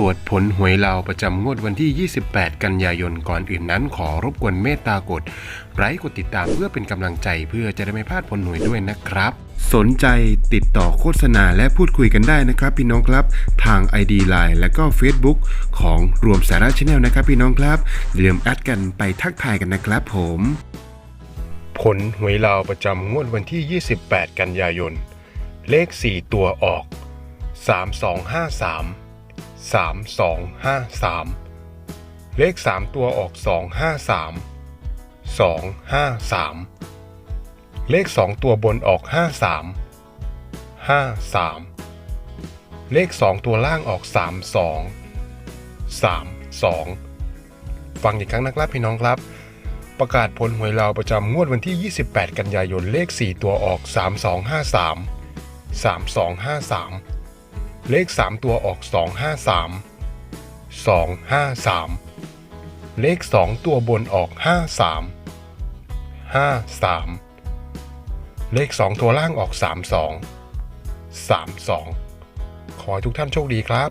ตรวจผลหวยเราประจำงวดวันที่ 28 กันยายนก่อนอื่นนั้น ขอรบกวนเมตตากดไลค์กดติดตามเพื่อเป็นกำลังใจเพื่อจะได้ไม่พลาดผลหวยด้วยนะครับ สนใจติดต่อโฆษณาและพูดคุยกันได้นะครับ พี่น้องครับ ทาง ID Line และก็ Facebook ของรวมสาระชาแนลนะครับ พี่น้องครับอย่าลืมแอดกันไปทักทายกันนะครับ ผม ผลหวยลาวประจำงวดวันที่ 28 กันยายน เลข 4 ตัวออก 3253 3253 เลข 3 ตัวออก 253 253 เลข 2 ตัวบนออก 53 53 เลข 2 ตัวล่างออก 32 32 ฟังอีกครั้งนะครับพี่น้องครับ ประกาศผลหวยลาประจำงวดวันที่ 28 กันยายนเลข 4 ตัวออก 3253 3253 เลข 3 ตัวออก 253 253 เลข 2 ตัวบนออก 53 53 เลข 2 ตัวล่างออก 32 32 ขอให้ทุกท่านโชคดีครับ